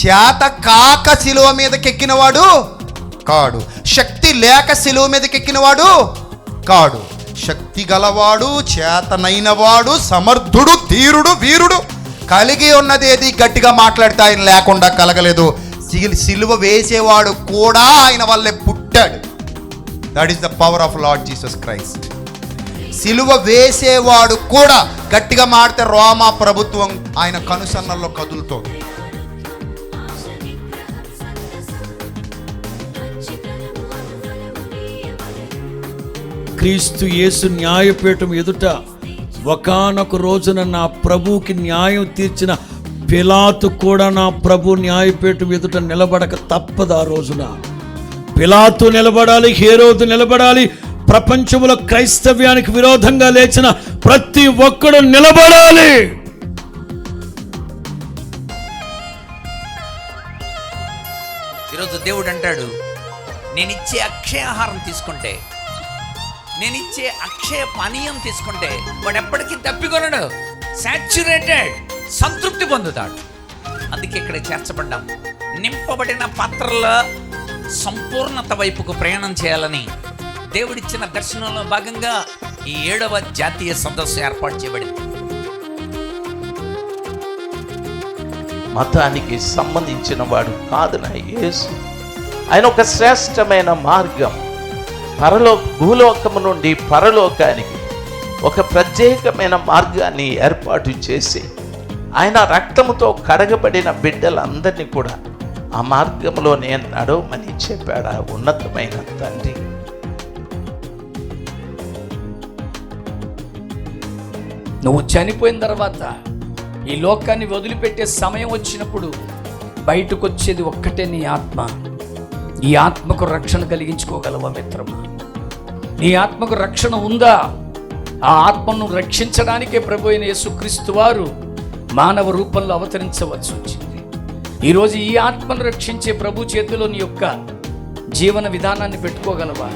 చేత కాక శిలువ మీదకి ఎక్కినవాడు కాడు. శక్తి లేక శిలువ మీదకి ఎక్కినవాడు కాడు. శక్తి గలవాడు చేతనైనవాడు సమర్థుడు ధీరుడు వీరుడు కలిగి ఉన్నదేది గట్టిగా మాట్లాడితే ఆయన లేకుండా కలగలేదు. సిలువ వేసేవాడు కూడా ఆయన వల్లే పుట్టాడు. That is the power of Lord Jesus Christ సిలువ వేసేవాడు కూడా గట్టిగా మాడితే రోమా ప్రభుత్వం ఆయన కనుసన్నల్లో కదులుతోంది. క్రీస్తు యేసు న్యాయపీఠం ఎదుట ఒకానొక రోజున నా ప్రభువుకి న్యాయం తీర్చిన పిలాతు కూడా నా ప్రభు న్యాయపీఠం ఎదుట నిలబడక తప్పదు ఆ రోజున. పిలాతు నిలబడాలి హేరోదు నిలబడాలి ప్రపంచంలో క్రైస్తవ్యానికి విరోధంగా లేచిన ప్రతి ఒక్కడు నిలబడాలి. ఈరోజు దేవుడు అంటాడు నేను ఇచ్చే అక్షయ ఆహారం తీసుకుంటే నేను ఇచ్చే అక్షయ పానీయం తీసుకుంటే వాడు ఎప్పటికీ తప్పికొనడు. సాచ్యురేటెడ్ సంతృప్తి పొందుతాడు. అందుకే ఇక్కడ చేర్చబడ్డాం. నింపబడిన పాత్రల సంపూర్ణత వైపుకు ప్రయాణం చేయాలని దేవుడిచ్చిన దర్శనంలో భాగంగా ఈ ఏడవ జాతీయ సదస్సు ఏర్పాటు చేయబడింది. మతానికి సంబంధించిన వాడు కాదు నా యేసు? ఆయన ఒక శ్రేష్టమైన మార్గం. పరలో భూలోకము నుండి పరలోకానికి ఒక ప్రత్యేకమైన మార్గాన్ని ఏర్పాటు చేసి ఆయన రక్తముతో కడగబడిన బిడ్డలందరినీ కూడా ఆ మార్గంలో నేను నడవమని చెప్పాడు ఆ ఉన్నతమైన తండ్రి. నువ్వు చనిపోయిన తర్వాత ఈ లోకాన్ని వదిలిపెట్టే సమయం వచ్చినప్పుడు బయటకు వచ్చేది ఒక్కటే నీ ఆత్మ. ఈ ఆత్మకు రక్షణ కలిగించుకోగలవా మిత్రమా? నీ ఆత్మకు రక్షణ ఉందా? ఆ ఆత్మను రక్షించడానికే ప్రభు అయిన యేసుక్రీస్తు వారు మానవ రూపంలో అవతరించవలసి వచ్చింది. ఈరోజు ఈ ఆత్మను రక్షించే ప్రభు చేతిలో నీ యొక్క జీవన విధానాన్ని పెట్టుకోగలవా?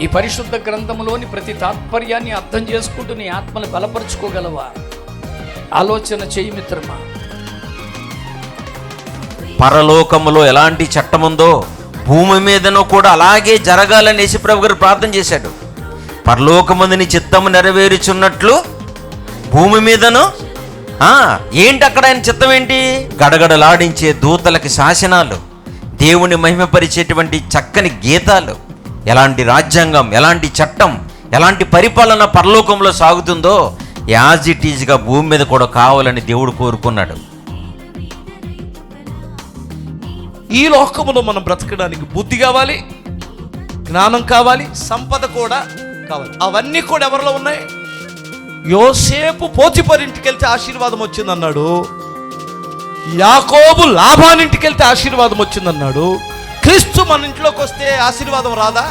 ఈ పరిశుద్ధ గ్రంథంలోని ప్రతి తాత్పర్యాన్ని అర్థం చేసుకుంటూ నీ ఆత్మను బలపరుచుకోగలవా? ఆలోచన చేయి మిత్రమా. పరలోకములో ఎలాంటి చట్టం ఉందో భూమి మీదనో కూడా అలాగే జరగాలని యేసుప్రభు గారు ప్రార్థన చేశాడు. పరలోకమందుని చిత్తము నెరవేరుచున్నట్లు భూమి మీదను ఏంటి అక్కడ ఆయన చిత్తం ఏంటి? గడగడలాడించే దూతలకి శాసనాలు దేవుని మహిమపరిచేటువంటి చక్కని గీతాలు ఎలాంటి రాజ్యాంగం ఎలాంటి చట్టం ఎలాంటి పరిపాలన పరలోకంలో సాగుతుందో యాజ్ ఇట్ ఈజ్గా భూమి మీద కూడా కావాలని దేవుడు కోరుకున్నాడు. ఈ లోకములో మనం బ్రతకడానికి బుద్ధి కావాలి జ్ఞానం కావాలి సంపద కూడా కావాలి. అవన్నీ కూడా ఎవరిలో ఉన్నాయి? యోసేపు పోతిపరింటికి వెళ్తే ఆశీర్వాదం వచ్చిందన్నాడు. యాకోబు లాభానింటికి వెళ్తే ఆశీర్వాదం వచ్చిందన్నాడు. క్రీస్తు మన ఇంట్లోకి వస్తే ఆశీర్వాదం రాదా?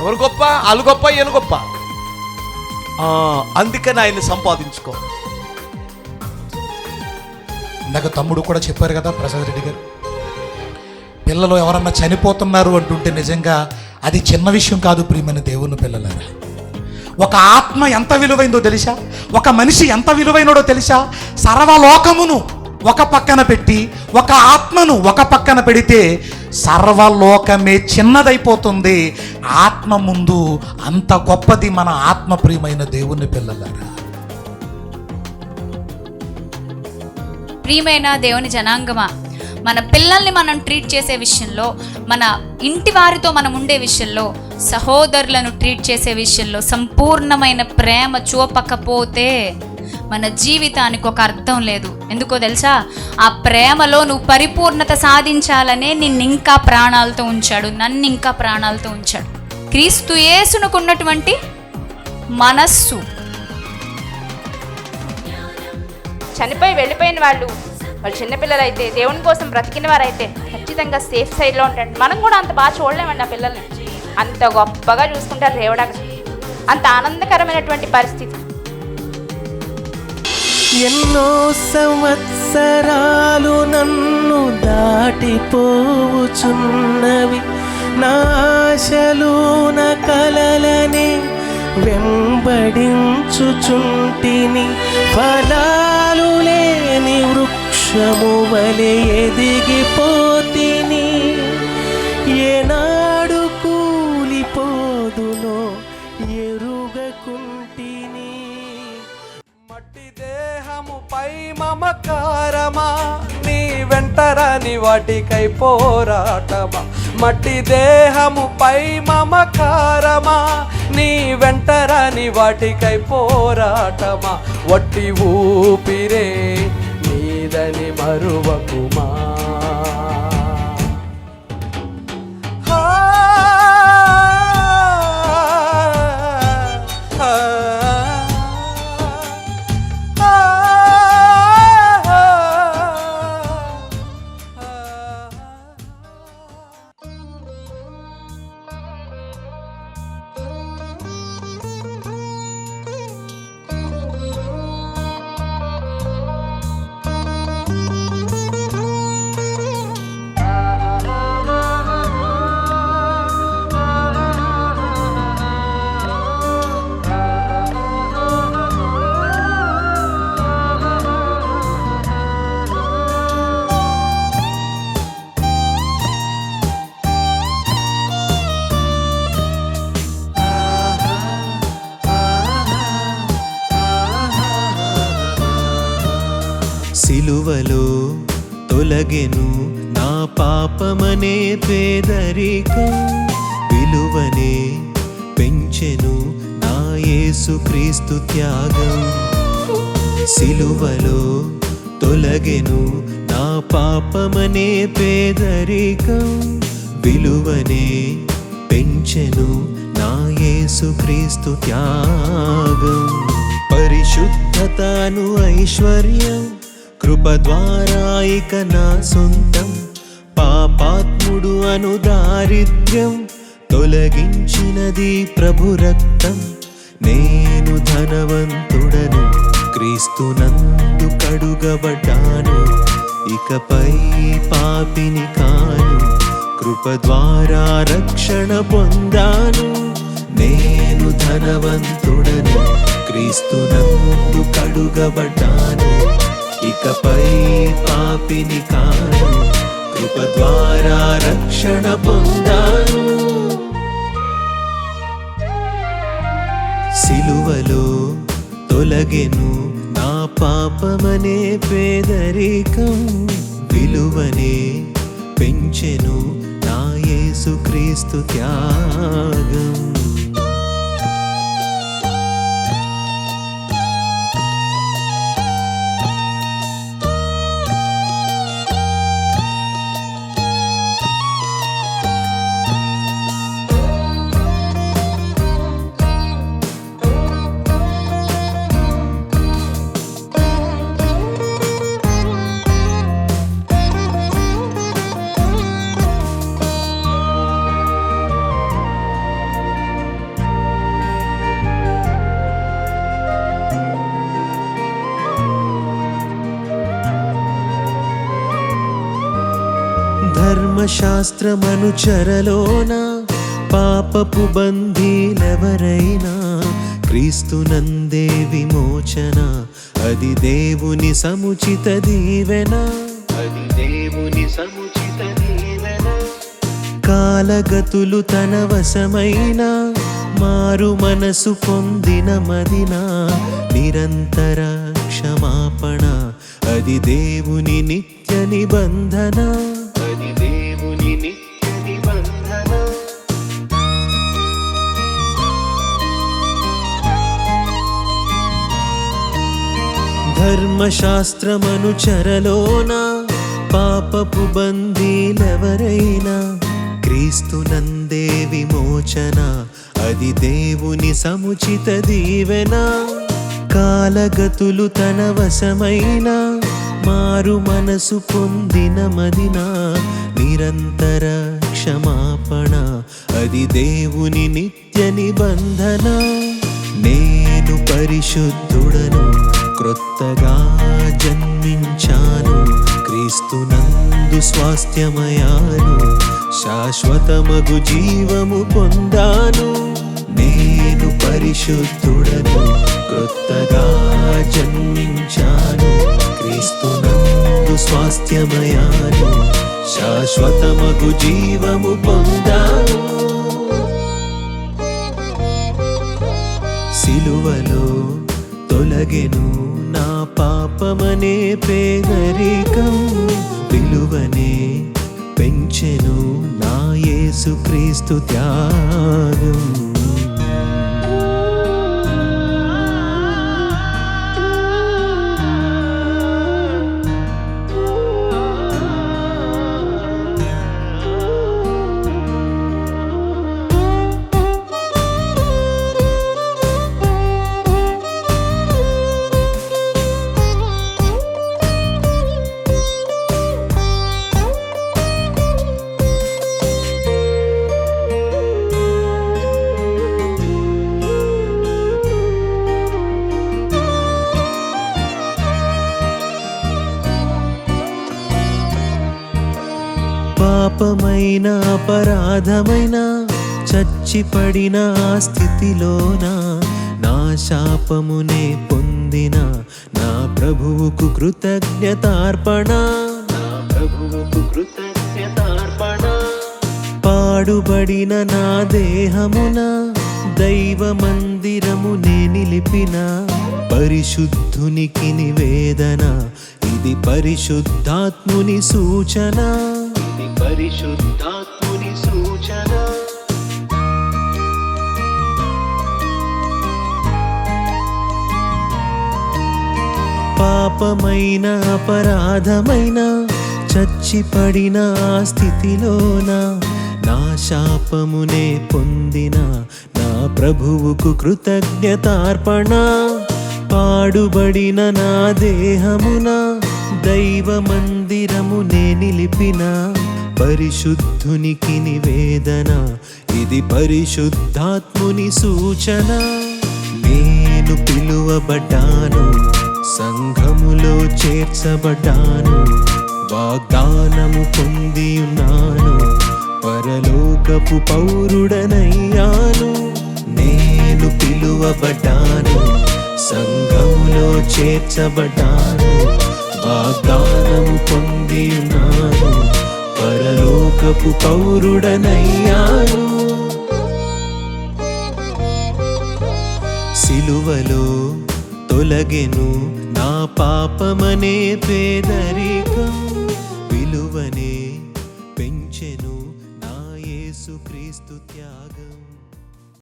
ఎవరు గొప్ప? వాళ్ళు గొప్ప ఈయన గొప్ప? అందుకని ఆయన్ని సంపాదించుకో. ఇందాక తమ్ముడు కూడా చెప్పారు కదా ప్రసాద్ రెడ్డి గారు. పిల్లలు ఎవరన్నా చనిపోతున్నారు అంటుంటే నిజంగా అది చిన్న విషయం కాదు ప్రియమైన దేవుని పిల్లలారా. ఒక ఆత్మ ఎంత విలువైందో తెలుసా? ఒక మనిషి ఎంత విలువైనడో తెలుసా? సర్వలోకమును ఒక పక్కన పెట్టి ఒక ఆత్మను ఒక పక్కన పెడితే సర్వలోకమే చిన్నదైపోతుంది. ఆత్మ ముందు అంత గొప్పది మన ఆత్మ ప్రియమైన దేవుని పిల్లలారా. ప్రియమైన దేవుని జనాంగమా మన పిల్లల్ని మనం ట్రీట్ చేసే విషయంలో మన ఇంటి వారితో మనం ఉండే విషయంలో సహోదరులను ట్రీట్ చేసే విషయంలో సంపూర్ణమైన ప్రేమ చూపకపోతే మన జీవితానికి ఒక అర్థం లేదు. ఎందుకో తెలుసా? ఆ ప్రేమలో నువ్వు పరిపూర్ణత సాధించాలనే నిన్ను ఇంకా ప్రాణాలతో ఉంచాడు నన్ను ఇంకా ప్రాణాలతో ఉంచాడు. క్రీస్తు యేసునకున్నటువంటి మనస్సు చనిపోయి వెళ్ళిపోయిన వాళ్ళు వాళ్ళు చిన్నపిల్లలు అయితే దేవుని కోసం బ్రతికిన వారైతే ఖచ్చితంగా సేఫ్ సైడ్లో ఉంటాడు మనం కూడా అంత బాగా చూడలేమండి ఆ పిల్లల్ని. అంత గొప్పగా చూసుకుంటారు దేవుడు అక్కడ. అంత ఆనందకరమైనటువంటి పరిస్థితి. ఎన్నో సంవత్సరాలు నన్ను దాటిపోవుచున్నవి. నా ఆశలు నా కలలని వెంబడించుచుంటిని ఫలాలు లేని వృక్షము వలె ఎదిగిపోతిని. ఏనాడు కూలిపోదునో ఎరుగకుంటిని. మట్టి దేహముపై మమకారమా నీ వెంటరాని వాటికై పోరాటమా. మట్టి దేహముపై మమకారమా నీ వెంటరాని వాటికై పోరాటమా? వట్టి ఊపిరే నీదని మరువకుమా సిలువలో తొలగెను నా పాపమనే పేదరికం. విలువనే పెంచెను నా యేసుక్రీస్తు త్యాగం. సిలువలో తొలగెను నా పాపమనే పేదరికం. విలువనే పెంచెను నా యేసుక్రీస్తు త్యాగం. పరిశుద్ధతను ఐశ్వర్యం కృప ద్వారా ఇక నా సొంతం. పాపాత్ముడు అను దారిద్ర్యం తొలగించినది ప్రభు రక్తం. నేను ధనవంతుడను క్రీస్తునందు కడుగబడ్డాను. ఇకపై పాపిని కాను కృప ద్వారా రక్షణ పొందాను. నేను ధనవంతుడను క్రీస్తునందు కడుగబడ్డాను. ఇకపై పాపిని కాను కృప ద్వారా రక్షణ పొందాను. సిలువలో తొలగెను నా పాపమనే పేదరికం. విలువనే పెంచెను నా యేసుక్రీస్తు త్యాగం. ధర్మశాస్త్రమనుచరలోన పాపపు బంధీలెవరైనా క్రీస్తునందే విమోచన అది దేవుని సముచిత దీవెన. అది దేవుని సముచిత దీవెన. కాలగతులు తన వశమైన మారు మనసు పొందిన మదిన నిరంతర క్షమాపణ అది దేవుని నిత్య నిబంధన. ధర్మశాస్త్రమనుచరలోన పాపపు బందీలెవరైనా క్రీస్తునందే విమోచన అది దేవుని సముచిత దీవెన. కాలగతులు తన వశమైన మారు మనసు పొందిన మదిన నిరంతర క్షమాపణ అది దేవుని నిత్య నిబంధన. నేను పరిశుద్ధుడను క్రొత్తగా జన్మించాను. క్రీస్తునందు స్వాస్థ్యమయాను శాశ్వతమగు జీవము పొందాను. నేను పరిశుద్ధుడను. క్రొత్తగా జన్మించాను. క్రీస్తునందు స్వాస్థ్యమయాను శాశ్వతమగు జీవము పొందాను. సిలువలో తొలగెను నా పాపమనే పేదరికం విలువనే పెంచెను నా యేసుక్రీస్తు త్యాగం. అపరాధమైన చచ్చిపడిన ఆ స్థితిలోన? నా శాపమునే పొందిన నా ప్రభువుకు కృతజ్ఞతార్పణ? నా ప్రభువుకు కృతజ్ఞతార్పణ? పాడుబడిన నా దేహమున? దైవ మందిరమునే నిలిపిన? పరిశుద్ధునికి నివేదన? ఇది పరిశుద్ధాత్ముని సూచన? ఇది పరిశుద్ధాత్ముని పాపమైన అపరాధమైన చచ్చిపడిన స్థితిలోన నా శాపమునే పొందిన నా ప్రభువుకు కృతజ్ఞతార్పణ పాడుబడిన నా దేహమున దైవ మందిరమునే నిలిపిన పరిశుద్ధునికి నివేదన ఇది పరిశుద్ధాత్ముని సూచన. నేను పిలువబడ్డాను సంఘములో చేర్చబడ్డాను వాగ్దానము పొంది ఉన్నాను పరలోకపు పౌరుడనయ్యాను నేను పిలువబడ్డాను సంఘములో చేర్చబడ్డాను వాగ్దానము పొంది ఉన్నాను పరలోకపు పౌరుడనయ్యాను. సిలువలో తొలగెను నా పాపమనే పేదరికం విలువనే పెంచెను నా యేసుక్రీస్తు త్యాగం